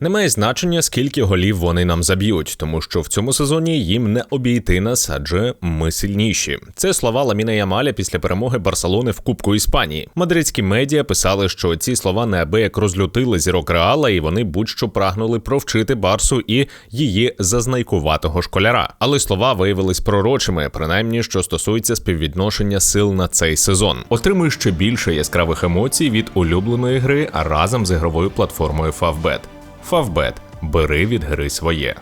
Немає значення, скільки голів вони нам заб'ють, тому що в цьому сезоні їм не обійти нас, адже ми сильніші. Це слова Ламіна Ямаля після перемоги Барселони в Кубку Іспанії. Мадридські медіа писали, що ці слова неабияк розлютили зірок Реала, і вони будь-що прагнули провчити Барсу і її зазнайкуватого школяра. Але слова виявились пророчими, принаймні що стосується співвідношення сил на цей сезон. Отримуй ще більше яскравих емоцій від улюбленої гри, разом з ігровою платформою Favbet. Фавбет. Бери від гри своє.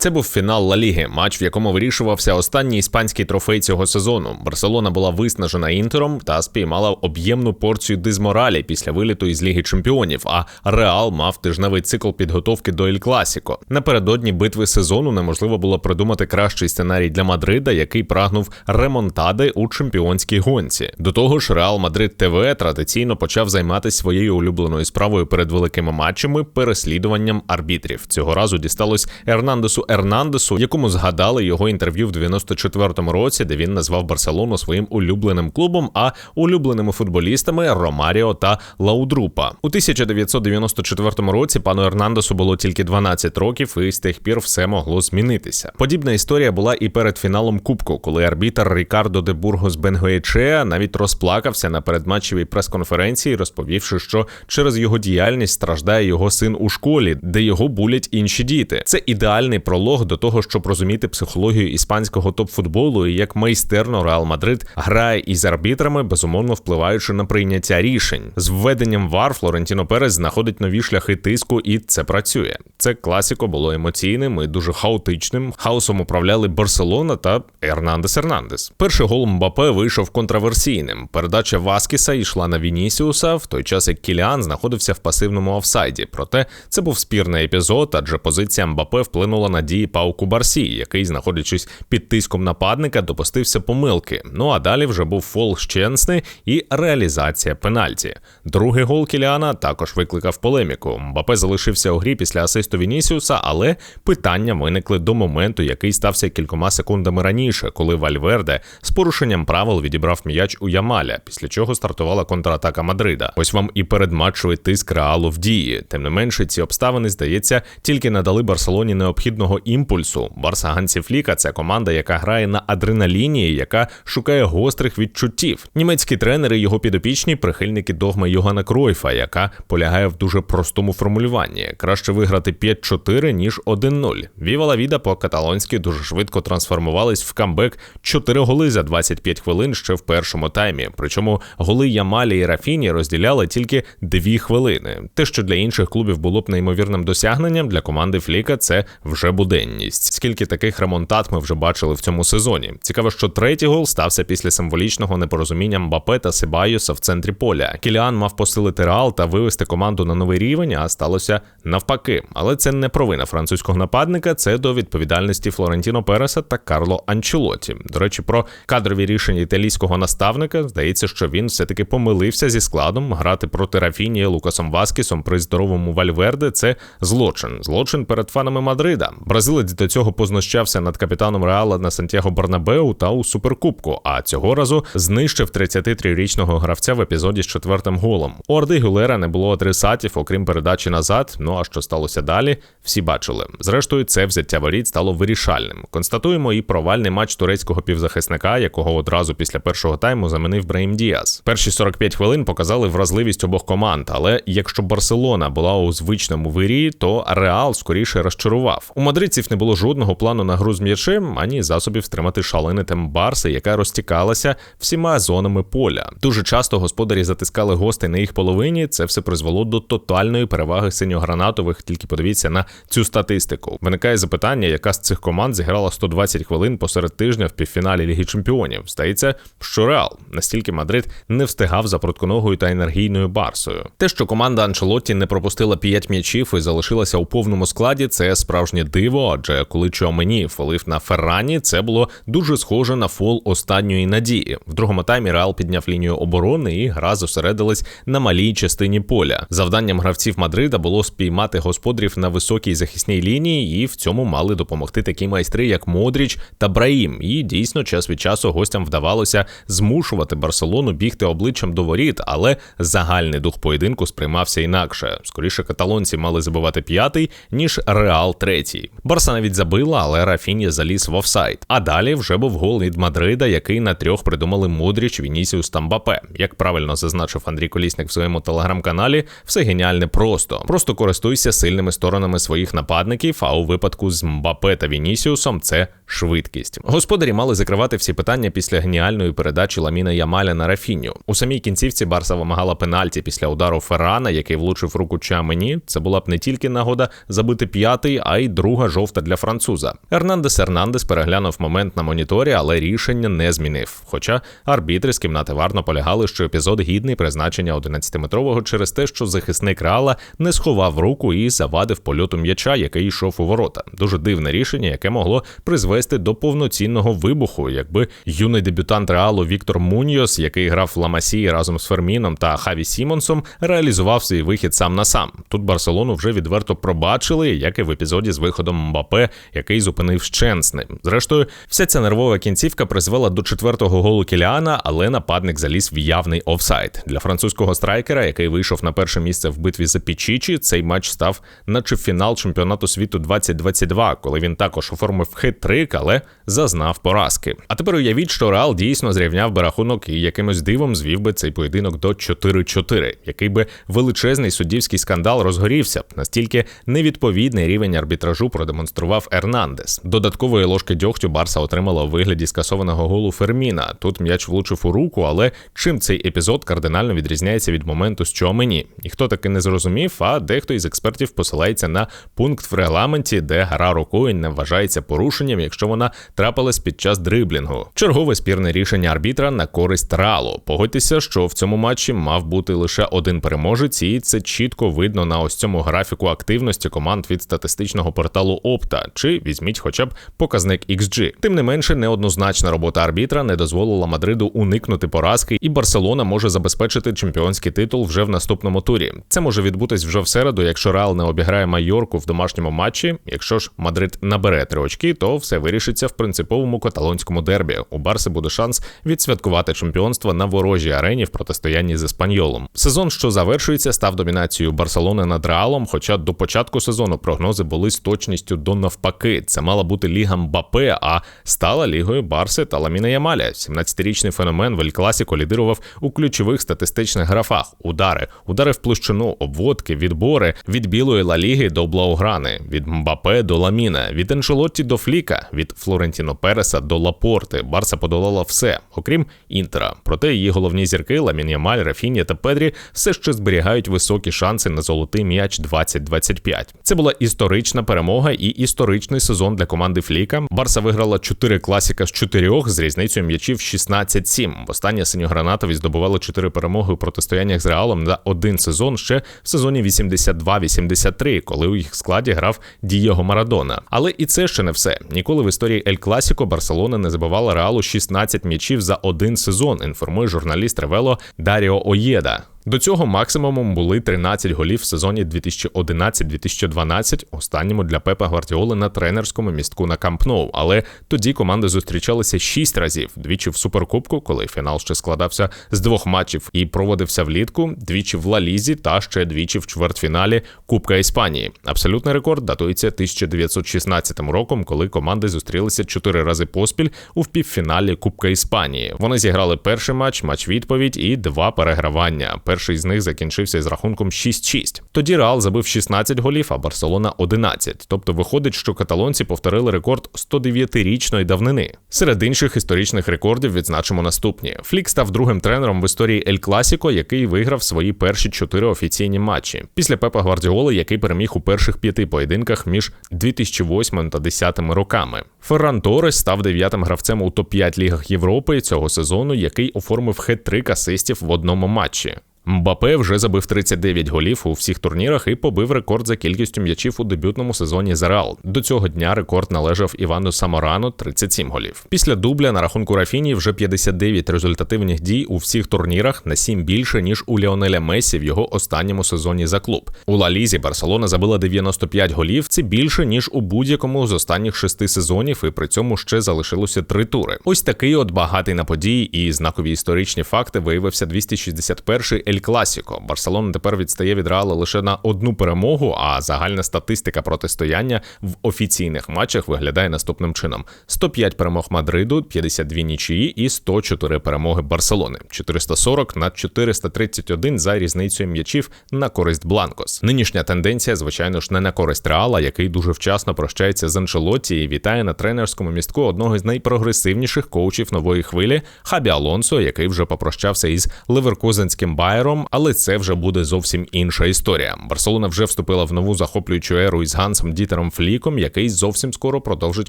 Це був фінал Ла Ліги, матч, в якому вирішувався останній іспанський трофей цього сезону. Барселона була виснажена інтером та спіймала об'ємну порцію дизморалі після виліту із Ліги Чемпіонів. А Реал мав тижневий цикл підготовки до Ель Класіко. Напередодні битви сезону неможливо було придумати кращий сценарій для Мадрида, який прагнув ремонтади у чемпіонській гонці. До того ж, Реал Мадрид ТВ традиційно почав займатися своєю улюбленою справою перед великими матчами переслідуванням арбітрів. Цього разу дісталось Ернандесу Ернандесу, якому згадали його інтерв'ю в 94-му році, де він назвав Барселону своїм улюбленим клубом, а улюбленими футболістами Ромаріо та Лаудрупа. У 1994 році пану Ернандесу було тільки 12 років, і з тих пір все могло змінитися. Подібна історія була і перед фіналом Кубку, коли арбітр Рікардо де Бургос Бенгоєчеа навіть розплакався на передматчевій прес-конференції, розповівши, що через його діяльність страждає його син у школі, де його булять інші діти. Це ідеальний пролог пролог до того, щоб розуміти психологію іспанського топ-футболу і як майстерно Реал Мадрид грає із арбітрами, безумовно впливаючи на прийняття рішень. З введенням вар Флорентіно Перес знаходить нові шляхи тиску, і це працює. Це класіко було емоційним і дуже хаотичним. Хаосом управляли Барселона та Ернандес Ернандес. Перший гол Мбапе вийшов контраверсійним. Передача Васкіса йшла на Вінісіуса, в той час як Кіліан знаходився в пасивному офсайді. Проте це був спірний епізод, адже позиція Мбапе вплинула на дії Пауку Барсі, який, знаходячись під тиском нападника, допустився помилки. Ну а далі вже був фол Щенсни і реалізація пенальті. Другий гол Кіліана також викликав полеміку. Мбапе залишився у грі після асисту Вінісіуса, але питання виникли до моменту, який стався кількома секундами раніше, коли Вальверде з порушенням правил відібрав м'яч у Ямаля, після чого стартувала контратака Мадрида. Ось вам і передматчевий тиск реалу в дії. Тим не менше, ці обставини здається тільки надали Барселоні необхідного імпульсу. Барса Гансі Фліка це команда, яка грає на адреналіні, яка шукає гострих відчуттів. Німецькі тренери, його підопічні, прихильники догми Йогана Кройфа, яка полягає в дуже простому формулюванні: краще виграти 5-4, ніж 1-0. Віва Віда по каталонськи дуже швидко трансформувались в камбек 4 голи за 25 хвилин ще в першому таймі. Причому голи Ямалі і Рафіні розділяли тільки 2 хвилини. Те, що для інших клубів було б неймовірним досягненням, для команди Фліка це вже буде буденність. Скільки таких ремонтат ми вже бачили в цьому сезоні? Цікаво, що третій гол стався після символічного непорозуміння Мбапе та Себайоса в центрі поля. Кіліан мав посилити реал та вивести команду на новий рівень, а сталося навпаки. Але це не провина французького нападника, це до відповідальності Флорентіно Переса та Карло Анчелоті. До речі, про кадрові рішення італійського наставника здається, що він все-таки помилився зі складом грати проти Рафіні Лукасом Васкісом при здоровому Вальверде. Це злочин. Злочин перед фанами Мадрида. Бразилець до цього познущався над капітаном Реала на Сантьяго Барнабеу та у суперкубку. А цього разу знищив 33-річного гравця в епізоді з четвертим голом. У Орди Гюлера не було адресатів, окрім передачі назад. Ну а що сталося далі? Всі бачили. Зрештою, це взяття воріт стало вирішальним. Констатуємо і провальний матч турецького півзахисника, якого одразу після першого тайму замінив Брейм Діас. Перші 45 хвилин показали вразливість обох команд. Але якщо Барселона була у звичному вирі, то Реал скоріше розчарував. У мадридців не було жодного плану на гру з м'ячем, ані засобів стримати шалини тем Барси, яка розтікалася всіма зонами поля. Дуже часто господарі затискали гостей на їх половині. Це все призвело до тотальної переваги синьогранатових. Тільки подивіться на цю статистику. Виникає запитання, яка з цих команд зіграла 120 хвилин посеред тижня в півфіналі Ліги Чемпіонів. Здається, що реал настільки Мадрид не встигав за протконогою та енергійною барсою. Те, що команда Анчелотті не пропустила 5 м'ячів і залишилася у повному складі, це справжнє диво диво, адже коли Чуамені фолив на Феррані, це було дуже схоже на фол останньої надії. В другому таймі Реал підняв лінію оборони і гра зосередилась на малій частині поля. Завданням гравців Мадрида було спіймати господарів на високій захисній лінії, і в цьому мали допомогти такі майстри, як Модріч та Браїм. І дійсно час від часу гостям вдавалося змушувати Барселону бігти обличчям до воріт, але загальний дух поєдинку сприймався інакше. Скоріше каталонці мали забивати п'ятий, ніж Реал третій. Барса навіть забила, але Рафіні заліз в офсайд. А далі вже був гол від Мадрида, який на трьох придумали Модріч, Вінісіус та Мбапе. Як правильно зазначив Андрій Колісник в своєму телеграм-каналі, все геніальне просто. Просто користуйся сильними сторонами своїх нападників. А у випадку з Мбапе та Вінісіусом це швидкість. Господарі мали закривати всі питання після геніальної передачі Ламіна Ямаля на Рафіню. У самій кінцівці Барса вимагала пенальті після удару Феррана, який влучив руку Чамені. Це була б не тільки нагода забити п'ятий, а й друга жовта для француза. Ернандес Ернандес переглянув момент на моніторі, але рішення не змінив. Хоча арбітри з кімнати варно полягали, що епізод гідний призначення 11-метрового через те, що захисник Реала не сховав руку і завадив польоту м'яча, який йшов у ворота. Дуже дивне рішення, яке могло призвести до повноцінного вибуху, якби юний дебютант Реалу Віктор Муньйос, який грав в Ламасії разом з Ферміном та Хаві Сімонсом, реалізував свій вихід сам на сам. Тут Барселону вже відверто пробачили, як і в епізоді з виходом Мбапе, який зупинив Щенсни. Зрештою, вся ця нервова кінцівка призвела до четвертого голу Кіліана, але нападник заліз в явний офсайд. Для французького страйкера, який вийшов на перше місце в битві за Пічічі, цей матч став наче фінал чемпіонату світу 2022, коли він також оформив хит-трик, але зазнав поразки. А тепер уявіть, що Реал дійсно зрівняв би рахунок і якимось дивом звів би цей поєдинок до 4-4, який би величезний суддівський скандал розгорівся настільки невідповідний рівень арбітражу продемонстрував Ернандес. Додаткової ложки дьогтю Барса отримала у вигляді скасованого голу Ферміна. Тут м'яч влучив у руку, але чим цей епізод кардинально відрізняється від моменту з Чомені? Ніхто таки не зрозумів, а дехто із експертів посилається на пункт в регламенті, де гра рукою не вважається порушенням, якщо вона трапилась під час дриблінгу. Чергове спірне рішення арбітра на користь Ралу. Погодьтеся, що в цьому матчі мав бути лише один переможець, і це чітко видно на ось цьому графіку активності команд від статистичного порталу Опта. Чи візьміть хоча б показник XG. Тим не менше, неоднозначна робота арбітра не дозволила Мадриду уникнути поразки, і Барселона може забезпечити чемпіонський титул вже в наступному турі. Це може відбутись вже в середу, якщо Реал не обіграє Майорку в домашньому матчі. Якщо ж Мадрид набере три очки, то все вирішиться в принциповому каталонському дербі. У Барси буде шанс відсвяткувати чемпіонство на ворожій арені в протистоянні з Еспаньолом. Сезон, що завершується, став домінацією Барселони над Реалом. Хоча до початку сезону прогнози були з точністю до навпаки. Це мала бути ліга Мбапе, а стала лігою Барси та Ламіна Ямаля. 17-річний феномен в Ель-Класіко лідирував у ключових статистичних графах: удари, удари в площину, обводки, відбори від білої Ла Ліги до Блауграни, від Мбапе до Ламіна, від Еншелотті до Фліка, від Флорентіно Переса до Лапорти. Барса подолала все, окрім Інтера. Проте її головні зірки Ламін Ямаль, Рафінія та Педрі все ще зберігають високі шанси на золотий м'яч 2025. Це була історична перемога і історичний сезон для команди Фліка. Барса виграла 4 класіка з 4 з різницею м'ячів 16-7. Востаннє синьогранатові здобували 4 перемоги у протистояннях з Реалом на один сезон ще в сезоні 82-83, коли у їх складі грав Дієго Марадона. Але і це ще не все. Ніколи в історії Ель Класіко Барселона не забивала Реалу 16 м'ячів за один сезон. Інформує журналіст Ревело Даріо Оєда. До цього максимумом були 13 голів в сезоні 2011-2012, останньому для Пепа Гвардіоли на тренерському містку на Камп Ноу. Але тоді команди зустрічалися 6 разів: двічі в суперкубку, коли фінал ще складався з двох матчів і проводився влітку, двічі в Лалізі та ще двічі в чвертьфіналі Кубка Іспанії. Абсолютний рекорд датується 1916 роком, коли команди зустрілися 4 рази поспіль у півфіналі Кубка Іспанії. Вони зіграли перший матч, матч відповідь і два перегравання. Перший з них закінчився із рахунком 6-6. Тоді Реал забив 16 голів, а Барселона 11. Тобто виходить, що каталонці повторили рекорд 109-річної давнини. Серед інших історичних рекордів відзначимо наступні: Флік став другим тренером в історії Ель Класіко, який виграв свої перші чотири офіційні матчі. Після Пепа Гвардіоли, який переміг у перших п'яти поєдинках між 2008 та 2010 роками. Ферран Торес став дев'ятим гравцем у топ-5 лігах Європи цього сезону, який оформив хет-трик асистів в одному матчі. Мбапе вже забив 39 голів у всіх турнірах і побив рекорд за кількістю м'ячів у дебютному сезоні за Реал. До цього дня рекорд належав Івану Саморану 37 голів. Після дубля на рахунку Рафіні вже 59 результативних дій у всіх турнірах на 7 більше ніж у Ліонеля Месі в його останньому сезоні за клуб. У Ла Лізі Барселона забила 95 голів. Це більше ніж у будь-якому з останніх шести сезонів, і при цьому ще залишилося три тури. Ось такий от багатий на події і знакові історичні факти виявився 261-й Ель Класіко. Барселона тепер відстає від Реала лише на одну перемогу, а загальна статистика протистояння в офіційних матчах виглядає наступним чином: 105 перемог Мадриду, 52 нічиї і 104 перемоги Барселони, 440 на 431 за різницею м'ячів на користь Бланкос. Нинішня тенденція, звичайно ж, не на користь Реала, який дуже вчасно прощається з Анчелотті і вітає на тренерському містку одного з найпрогресивніших коучів нової хвилі Хабі Алонсо, який вже попрощався із Леверкузенським Байером, але це вже буде зовсім інша історія. Барселона вже вступила в нову захоплюючу еру із Гансом Дітером Фліком, який зовсім скоро продовжить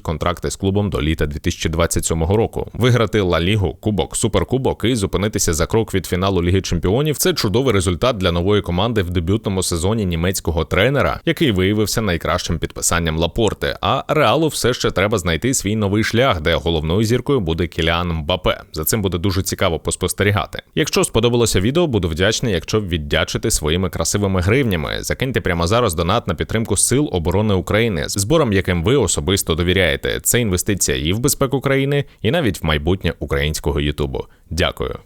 контракти з клубом до літа 2027 року. Виграти Ла Лігу, Кубок, Суперкубок і зупинитися за крок від фіналу Ліги Чемпіонів це чудовий результат для нової команди в дебютному сезоні німецького тренера, який виявився найкращим підписанням Лапорти. А реалу все ще треба знайти свій новий шлях, де головною зіркою буде Кіліан Мбапе. За цим буде дуже цікаво поспостерігати. Якщо сподобалося відео, буду вдячний, якщо віддячити своїми красивими гривнями. Закиньте прямо зараз донат на підтримку сил оборони України, збором яким ви особисто довіряєте. Це інвестиція і в безпеку країни, і навіть в майбутнє українського Ютубу. Дякую.